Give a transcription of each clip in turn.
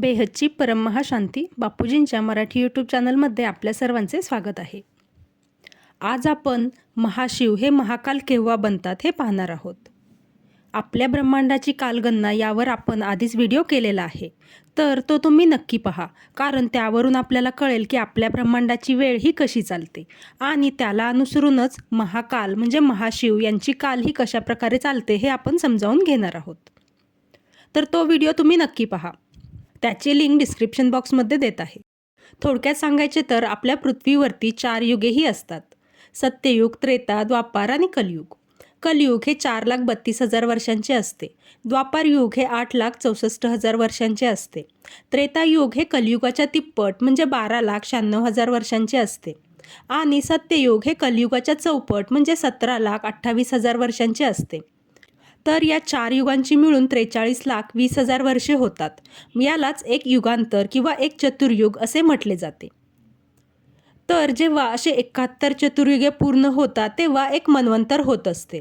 बेहदची परममहाशांती बापूजींच्या मराठी यूट्यूब चॅनलमध्ये आपल्या सर्वांचे स्वागत आहे. आज आपण महाशिव हे महाकाल केव्हा बनतात हे पाहणार आहोत. आपल्या ब्रह्मांडाची कालगणना यावर आपण आधीच व्हिडिओ केलेला आहे. तर तो तुम्ही नक्की पहा कारण त्यावरून आपल्याला कळेल की आपल्या ब्रह्मांडाची वेळ ही कशी चालते. आणि त्याला अनुसरूनच महाकाल म्हणजे महाशिव यांची काल ही कशा प्रकारे चालते हे आपण समजावून घेणार आहोत. तर तो व्हिडिओ तुम्ही नक्की पहा. त्याची लिंक डिस्क्रिप्शन बॉक्समध्ये देत आहे. थोडक्यात सांगायचे तर आपल्या पृथ्वीवरती चार युगेही असतात. सत्ययुग त्रेता द्वापार आणि कलयुग. कलयुग हे चार लाख बत्तीस हजार वर्षांचे असते. द्वापार युग हे आठ लाख चौसष्ट हजार वर्षांचे असते. त्रेता युग हे कलियुगाच्या तिप्पट म्हणजे बारा लाख शहाण्णव हजार वर्षांचे असते. आणि सत्ययुग हे कलियुगाच्या चौपट म्हणजे सतरा लाख अठ्ठावीस हजार वर्षांचे असते. तर या चार युगांची मिळून त्रेचाळीस लाख वीस हजार वर्षे होतात. यालाच एक युगांतर किंवा एक चतुर्युग असे म्हटले जाते. तर जेव्हा असे एकाहत्तर चतुर्युगे पूर्ण होतात तेव्हा एक मन्वंतर होत असते.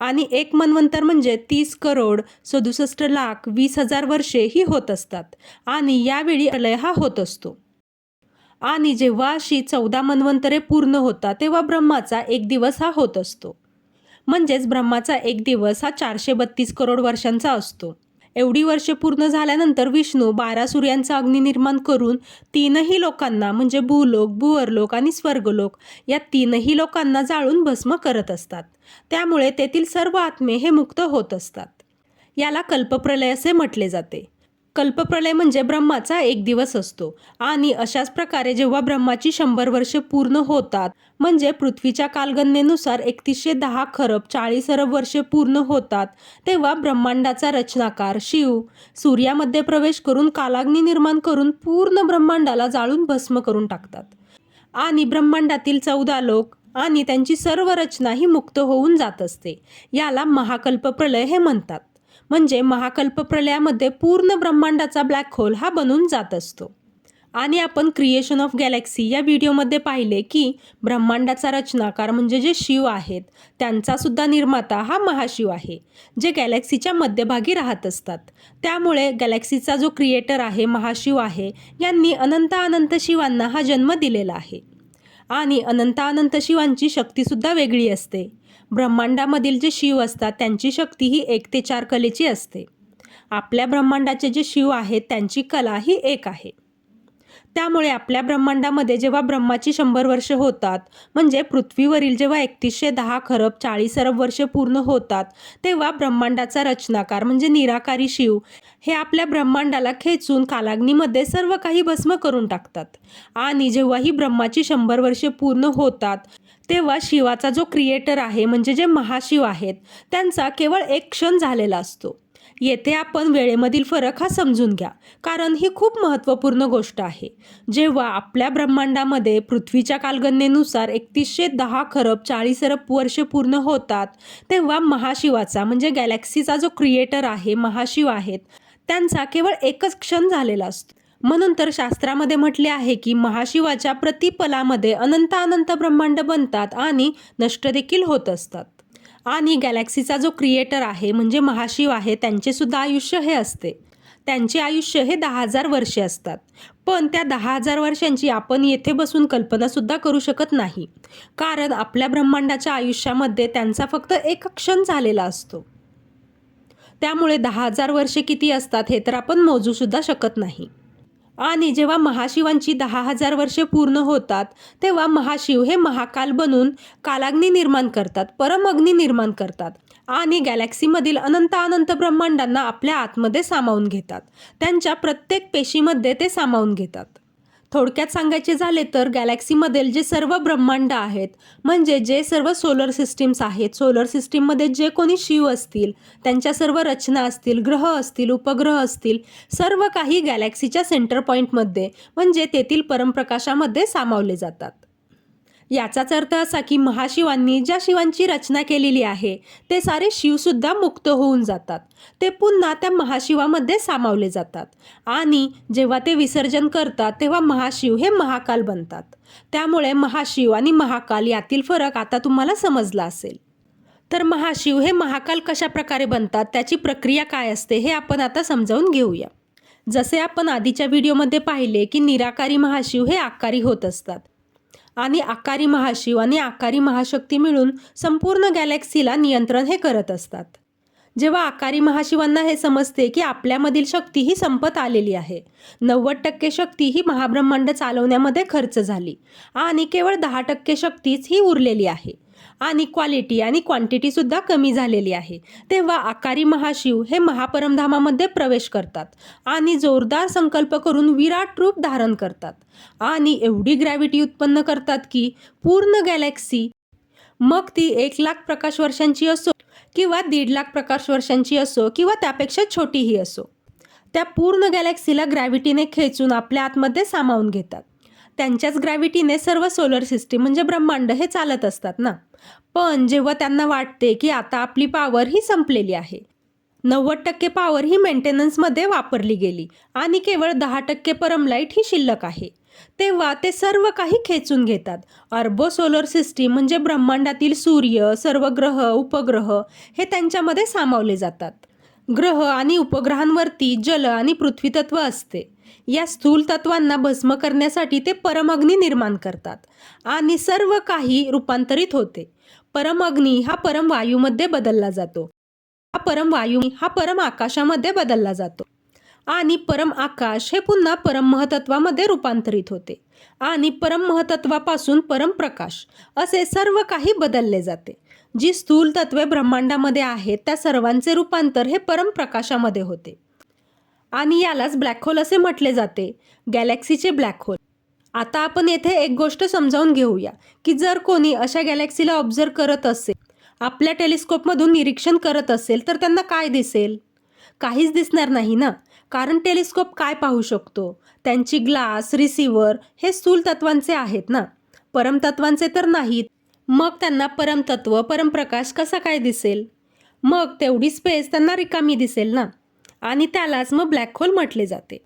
आणि एक मन्वंतर म्हणजे तीस करोड सदुसष्ट लाख वीस हजार वर्षे ही होत असतात. आणि यावेळी अलय हा होत असतो. आणि जेव्हा अशी चौदा मन्वंतरे पूर्ण होतात तेव्हा ब्रह्माचा एक दिवस हा होत असतो. म्हणजेच ब्रह्माचा एक दिवस हा चारशे बत्तीस करोड वर्षांचा असतो. एवढी वर्षे पूर्ण झाल्यानंतर विष्णू बारा सूर्यांचा अग्नी निर्माण करून तीनही लोकांना म्हणजे भूलोक भूवरलोक आणि स्वर्गलोक या तीनही लोकांना जाळून भस्म करत असतात. त्यामुळे तेथील सर्व आत्मे हे मुक्त होत असतात. याला कल्पप्रलय असे म्हटले जाते. कल्पप्रलय म्हणजे ब्रह्माचा एक दिवस असतो. आणि अशाच प्रकारे जेव्हा ब्रह्माची शंभर वर्षे पूर्ण होतात म्हणजे पृथ्वीच्या कालगणनेनुसार एकतीसशे दहा खरब चाळीस अरब वर्षे पूर्ण होतात तेव्हा ब्रह्मांडाचा रचनाकार शिव सूर्यामध्ये प्रवेश करून कालाग्नी निर्माण करून पूर्ण ब्रह्मांडाला जाळून भस्म करून टाकतात. आणि ब्रह्मांडातील चौदा लोक आणि त्यांची सर्व रचना ही मुक्त होऊन जात असते. याला महाकल्पप्रलय हे म्हणतात. म्हणजे महाकल्प प्रलयामध्ये पूर्ण ब्रह्मांडाचा ब्लॅक होल हा बनून जात असतो. आणि आपण क्रिएशन ऑफ गॅलेक्सी या व्हिडिओमध्ये पाहिले की ब्रह्मांडाचा रचनाकार म्हणजे जे शिव आहेत त्यांचा सुद्धा निर्माता हा महाशिव आहे जे गॅलेक्सीच्या मध्यभागी राहत असतात. त्यामुळे गॅलेक्सीचा जो क्रिएटर आहे महाशिव आहे यांनी अनंत अनंत शिवांना हा जन्म दिलेला आहे. आणि अनंत अनंत शिवांची शक्तीसुद्धा वेगळी असते. ब्रह्मांडामधील जे शिव असतात त्यांची शक्ती ही एक ते चार कलेची असते. आपल्या ब्रह्मांडाचे जे शिव आहेत त्यांची कला ही एक आहे. त्यामुळे आपल्या ब्रह्मांडामध्ये जेव्हा ब्रह्माची शंभर वर्ष होतात म्हणजे पृथ्वीवरील जेव्हा एकतीसशे दहा खरब चाळीस अरब वर्षे पूर्ण होतात तेव्हा ब्रह्मांडाचा रचनाकार म्हणजे निराकारी शिव हे आपल्या ब्रह्मांडाला खेचून कालाग्नीमध्ये सर्व काही भस्म करून टाकतात. आणि जेव्हा ही ब्रह्माची शंभर वर्षे पूर्ण होतात तेव्हा शिवाचा जो क्रिएटर आहे म्हणजे जे महाशिव आहेत त्यांचा केवळ एक क्षण झालेला असतो. येथे आपण वेळेमधील फरक हा समजून घ्या कारण ही खूप महत्त्वपूर्ण गोष्ट आहे. जेव्हा आपल्या ब्रह्मांडामध्ये पृथ्वीच्या कालगणनेनुसार एकतीसशे दहा खरब चाळीस अरब वर्षे पूर्ण होतात तेव्हा महाशिवाचा म्हणजे गॅलेक्सीचा जो क्रिएटर आहे महाशिव आहेत त्यांचा केवळ एकच क्षण झालेला असतो. म्हणून तर शास्त्रामध्ये म्हटले आहे की महाशिवाच्या प्रतिपलामध्ये अनंत अनंत ब्रह्मांड बनतात आणि नष्ट देखील होत असतात. आणि गॅलेक्सीचा जो क्रिएटर आहे म्हणजे महाशिव आहे त्यांचे सुद्धा आयुष्य हे असते. त्यांचे आयुष्य हे दहा हजार वर्षे असतात. पण त्या दहा हजार वर्षांची आपण येथे बसून कल्पनासुद्धा करू शकत नाही. कारण आपल्या ब्रह्मांडाच्या आयुष्यामध्ये त्यांचा फक्त एक क्षण झालेला असतो. त्यामुळे दहा हजार वर्षे किती असतात हे तर आपण मोजूसुद्धा शकत नाही. आणि जेव्हा महाशिवांची दहा हजार वर्षे पूर्ण होतात तेव्हा महाशिव हे महाकाल बनून कालाग्नी निर्माण करतात परमअग्नी निर्माण करतात आणि गॅलेक्सीमधील अनंत अनंत ब्रह्मांडांना आपल्या आतमध्ये सामावून घेतात. त्यांच्या प्रत्येक पेशीमध्ये ते सामावून घेतात. थोडक्यात सांगायचे झाले तर गॅलेक्सीमधील जे सर्व ब्रह्मांड आहेत म्हणजे जे सर्व सोलर सिस्टीम्स आहेत सोलर सिस्टीममध्ये जे कोणी शिव असतील त्यांच्या सर्व रचना असतील ग्रह असतील उपग्रह असतील सर्व काही गॅलेक्सीच्या सेंटर पॉईंटमध्ये म्हणजे तेथील परमप्रकाशामध्ये सामावले जातात. याचाच अर्थ असा की महाशिवांनी ज्या शिवांची रचना केलेली आहे ते सारे शिवसुद्धा मुक्त होऊन जातात. ते पुन्हा त्या महाशिवामध्ये सामावले जातात. आणि जेव्हा ते विसर्जन करतात तेव्हा महाशिव हे महाकाल बनतात. त्यामुळे महाशिव आणि महाकाल यातील फरक आता तुम्हाला समजला असेल. तर महाशिव हे महाकाल कशा प्रकारे बनतात त्याची प्रक्रिया काय असते हे आपण आता समजावून घेऊया. जसे आपण आधीच्या व्हिडिओमध्ये पाहिले की निराकारी महाशिव हे आकारी होत असतात. आणि आकारी महाशिव आणि आकारी महाशक्ती मिळून संपूर्ण गॅलेक्सीला नियंत्रण हे करत असतात. जेव्हा आकारी महाशिवांना हे समजते की आपल्यामधील शक्ती ही संपत आलेली आहे नव्वद टक्के शक्ती ही महाब्रह्मांड चालवण्यामध्ये खर्च झाली आणि केवळ दहा टक्के शक्तीच ही उरलेली आहे. आणि क्वालिटी आणि क्वांटिटी सुद्धा कमी झालेली आहे. तेव्हा आकारी महाशिव हे महापरमधामामध्ये प्रवेश करतात आणि जोरदार संकल्प करून विराट रूप धारण करतात आणि एवढी ग्रॅव्हिटी उत्पन्न करतात की पूर्ण गॅलेक्सी मग ती एक लाख प्रकाश वर्षांची असो किंवा दीड लाख प्रकाश वर्षांची असो किंवा त्यापेक्षा छोटीही असो त्या पूर्ण गॅलेक्सीला ग्रॅव्हिटीने खेचून आपल्या आतमध्ये सामावून घेतात. त्यांच्याच ग्रॅव्हिटीने सर्व सोलर सिस्टीम म्हणजे ब्रह्मांड हे चालत असतात ना. पण जेव्हा त्यांना वाटते की आता आपली पॉवर ही संपलेली आहे नव्वद टक्के पॉवर ही मेंटेनन्समध्ये वापरली गेली आणि केवळ दहा टक्के परमलाईट ही शिल्लक आहे तेव्हा ते सर्व काही खेचून घेतात. अर्बो सोलर सिस्टीम म्हणजे ब्रह्मांडातील सूर्य सर्व ग्रह उपग्रह हे त्यांच्यामध्ये सामावले जातात. ग्रह आणि उपग्रहांवरती जल आणि पृथ्वीतत्व असते. या स्थूल तत्वांना भस्म करण्यासाठी ते परमअग्नी निर्माण करतात आणि सर्व काही रूपांतरित होते. परमअग्नी हा परम वायूमध्ये बदलला जातो. हा परम वायू हा परम आकाशामध्ये बदलला जातो. आणि परम आकाश हे पुन्हा परम महतत्वामध्ये रूपांतरित होते. आणि परम महतत्वापासून परम प्रकाश असे सर्व काही बदलले जाते. जी स्थूल तत्वे ब्रह्मांडामध्ये आहेत त्या सर्वांचे रूपांतर हे परम प्रकाशामध्ये होते. आणि यालाच ब्लॅक होल असे म्हटले जाते. गॅलेक्सीचे ब्लॅक होल आता आपण येथे एक गोष्ट समजावून घेऊया की जर कोणी अशा गॅलेक्सीला ऑब्झर्व करत असेल आपल्या टेलिस्कोपमधून निरीक्षण करत असेल तर त्यांना काय दिसेल? काहीच दिसणार नाही ना? कारण टेलिस्कोप काय पाहू शकतो? त्यांची ग्लास रिसिव्हर हे स्थूल तत्वांचे आहेत ना? परमतत्वांचे तर नाहीत. मग त्यांना परमतत्व परमप्रकाश कसा काय दिसेल? मग तेवढी स्पेस त्यांना रिकामी दिसेल ना? आणि त्यालाच मग ब्लॅक होल म्हटले जाते.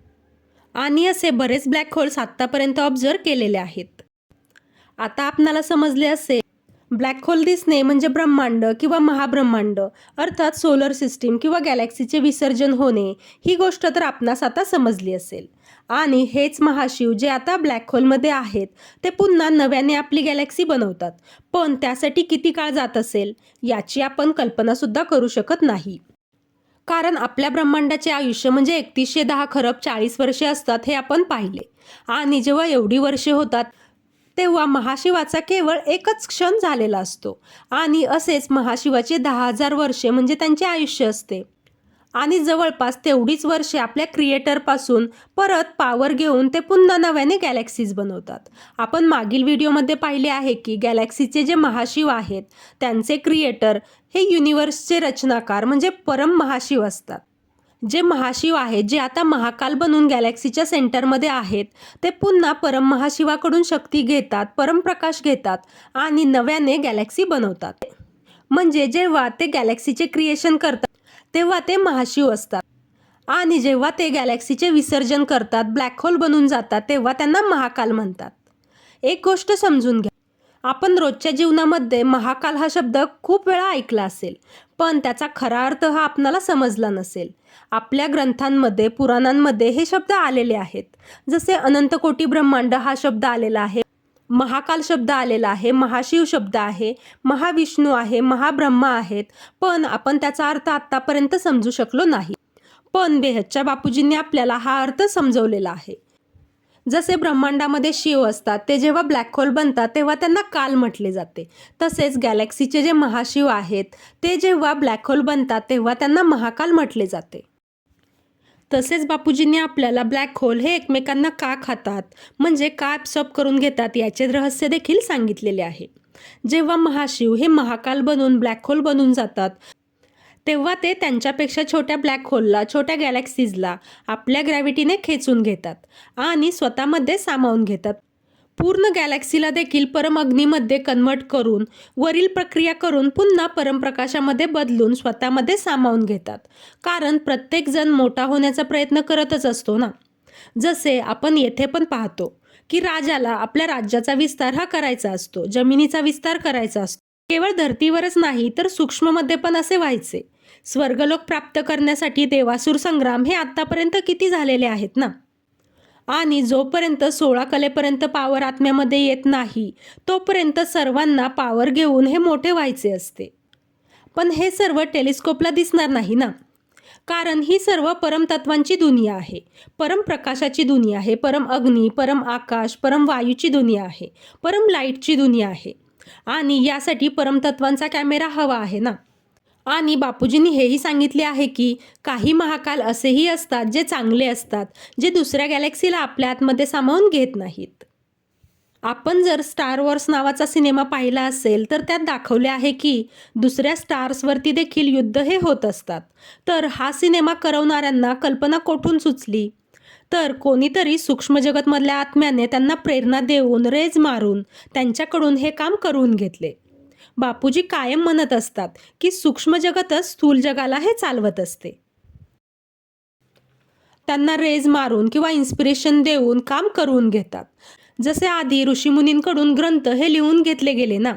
आणि असे बरेच ब्लॅक होल्स आत्तापर्यंत ऑब्झर्व केलेले आहेत. आता आपणाला समजले असेल ब्लॅक होल दिसणे म्हणजे ब्रह्मांड किंवा महाब्रह्मांड अर्थात सोलर सिस्टीम किंवा गॅलेक्सीचे विसर्जन होणे ही गोष्ट तर आपणास आता समजली असेल. आणि हेच महाशिव जे आता ब्लॅक होलमध्ये आहेत ते पुन्हा नव्याने आपली गॅलेक्सी बनवतात. पण त्यासाठी किती काळ जात असेल याची आपण कल्पनासुद्धा करू शकत नाही. कारण आपल्या ब्रह्मांडाचे आयुष्य म्हणजे एकतीसशे दहा खरब चाळीस वर्षे असतात हे आपण पाहिले. आणि जेव्हा एवढी वर्षे होतात तेव्हा महाशिवाचा केवळ एकच क्षण झालेला असतो. आणि असेच महाशिवाचे दहा हजार वर्षे म्हणजे त्यांचे आयुष्य असते. आणि जवळपास तेवढीच वर्षे आपल्या क्रिएटरपासून परत पावर घेऊन ते पुन्हा नव्याने गॅलेक्सीज बनवतात. आपण मागील व्हिडिओमध्ये पाहिले आहे की गॅलेक्सीचे जे महाशिव आहेत त्यांचे क्रिएटर हे युनिवर्सचे रचनाकार म्हणजे परम महाशिव असतात. जे महाशिव आहेत जे आता महाकाल बनून गॅलेक्सीच्या सेंटरमध्ये आहेत ते पुन्हा परम महाशिवाकडून शक्ती घेतात परमप्रकाश घेतात आणि नव्याने गॅलेक्सी बनवतात. म्हणजे जेव्हा ते गॅलेक्सीचे क्रिएशन करतात तेव्हा ते महाशिव असतात. आणि जेव्हा ते गॅलेक्सीचे विसर्जन करतात ब्लॅक होल बनून जातात तेव्हा त्यांना महाकाल म्हणतात. एक गोष्ट समजून घ्या. आपण रोजच्या जीवनामध्ये महाकाल हा शब्द खूप वेळा ऐकला असेल पण त्याचा खरा अर्थ हा आपणाला समजला नसेल. आपल्या ग्रंथांमध्ये पुराणांमध्ये हे शब्द आलेले आहेत. जसे अनंतकोटी ब्रह्मांड हा शब्द आलेला आहे. महाकाल शब्द आलेला आहे महाशिव शब्द आहे महाविष्णू आहे महाब्रह्मा आहेत पण आपण त्याचा अर्थ आत्तापर्यंत समजू शकलो नाही. पण बेहदच्या बापूजींनी आपल्याला हा अर्थ समजवलेला आहे. जसे ब्रह्मांडामध्ये शिव असतात ते जेव्हा ब्लॅक होल बनतात तेव्हा त्यांना काल म्हटले जाते. तसेच गॅलेक्सीचे जे महाशिव आहेत ते जेव्हा ब्लॅक होल बनतात तेव्हा त्यांना महाकाल म्हटले जाते. तसेच बापूजींनी आपल्याला ब्लॅक होल हे एकमेकांना का खातात? म्हणजे का ॲब्सॉर्ब करून घेतात याचे रहस्य देखील सांगितलेले आहे. जेव्हा महाशिव हे महाकाल बनून ब्लॅक होल बनून जातात तेव्हा ते त्यांच्यापेक्षा छोट्या ब्लॅक होलला छोट्या गॅलेक्सीजला आपल्या ग्रॅव्हिटीने खेचून घेतात आणि स्वतःमध्ये सामावून घेतात. पूर्ण गॅलेक्सीला देखील परमअग्नीमध्ये कन्वर्ट करून वरील प्रक्रिया करून पुन्हा परमप्रकाशामध्ये बदलून स्वतःमध्ये सामावून घेतात. कारण प्रत्येकजण मोठा होण्याचा प्रयत्न करतच असतो ना? जसे आपण येथे पण पाहतो की राजाला आपल्या राज्याचा विस्तार हा करायचा असतो जमिनीचा विस्तार करायचा असतो. केवळ धर्तीवरच नाही तर सूक्ष्ममध्ये पण असे व्हायचे. स्वर्गलोक प्राप्त करण्यासाठी देवासूर संग्राम हे आत्तापर्यंत किती झालेले आहेत ना? आणि जोपर्यंत सोळा कलेपर्यंत पावर आत्म्यामध्ये येत नाही तोपर्यंत सर्वांना पावर घेऊन हे मोठे व्हायचे असते. पण हे सर्व टेलिस्कोपला दिसणार नाही ना? कारण ही सर्व परमतत्वांची दुनिया आहे. परम प्रकाशाची दुनिया आहे परम अग्नी परम आकाश परम वायूची दुनिया आहे परम लाईटची दुनिया आहे. आणि यासाठी परमतत्वांचा कॅमेरा हवा आहे ना? आणि बापूजींनी हेही सांगितले आहे की काही महाकाल असेही असतात जे चांगले असतात जे दुसऱ्या गॅलेक्सीला आपल्या आतमध्ये सामावून घेत नाहीत. आपण जर स्टार वॉर्स नावाचा सिनेमा पाहिला असेल तर त्यात दाखवले आहे की दुसऱ्या स्टार्सवरती देखील युद्ध हे होत असतात. तर हा सिनेमा करवणाऱ्यांना कल्पना कोठून सुचली? तर कोणीतरी सूक्ष्म जगतमधल्या आत्म्याने त्यांना प्रेरणा देऊन रेज मारून त्यांच्याकडून हे काम करून घेतले. बापूजी कायम म्हणत असतात की सूक्ष्म जगतच स्थूल जगाला हे चालवत असते. त्यांना रेज मारून किंवा इन्स्पिरेशन देऊन काम करून घेतात. जसे आधी ऋषीमुनींकडून ग्रंथ हे लिहून घेतले गेले ना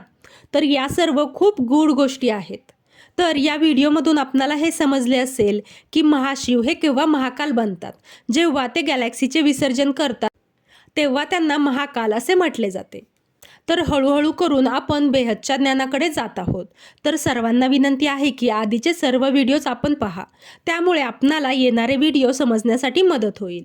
तर या सर्व खूप गूढ गोष्टी आहेत. तर या व्हिडिओमधून आपणाला हे समजले असेल की महाशिव हे केव्हा महाकाल बनतात. जेव्हा ते गॅलेक्सीचे विसर्जन करतात तेव्हा त्यांना महाकाल असे म्हटले जाते. तर हळूहळू करून आपण बेहदच्या ज्ञानाकडे जात आहोत. तर सर्वांना विनंती आहे की आधीचे सर्व व्हिडिओज आपण पहा. त्यामुळे आपणाला येणारे व्हिडिओ समजण्यासाठी मदत होईल.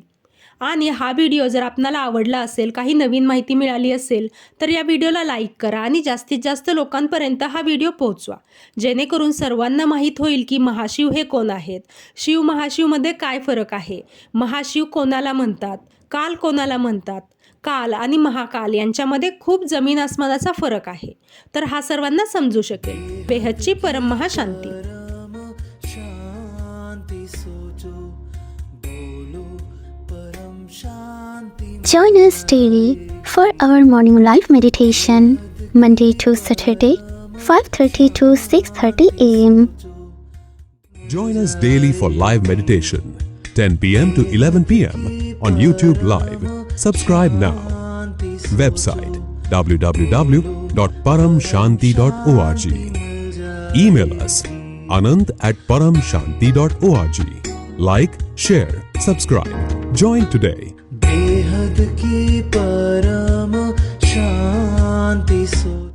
आणि हा व्हिडिओ जर आपणाला आवडला असेल काही नवीन माहिती मिळाली असेल तर या व्हिडिओला लाईक करा आणि जास्तीत जास्त लोकांपर्यंत हा व्हिडिओ पोहोचवा. जेणेकरून सर्वांना माहीत होईल की महाशिव हे कोण आहेत. शिव महाशिवमध्ये काय फरक आहे? महाशिव कोणाला म्हणतात? काल कोणाला म्हणतात? काल आणि महाकाल यांच्यामध्ये खूप जमीन आसमानाचा फरक आहे तर हा सर्वांना समजू शकेल बेहदची परम महाशांती परम शांति सोचो बोलो परम शांति Join us daily for our morning live meditation, Monday to Saturday, 5:30 to 6:30 a.m. Join us daily for live meditation, 10 p.m. to 11 p.m. on YouTube Live. Subscribe now. Website www.paramshanti.org. Email us anand at paramshanti.org. Like, share, subscribe. Join today. बेहद की परम शांति so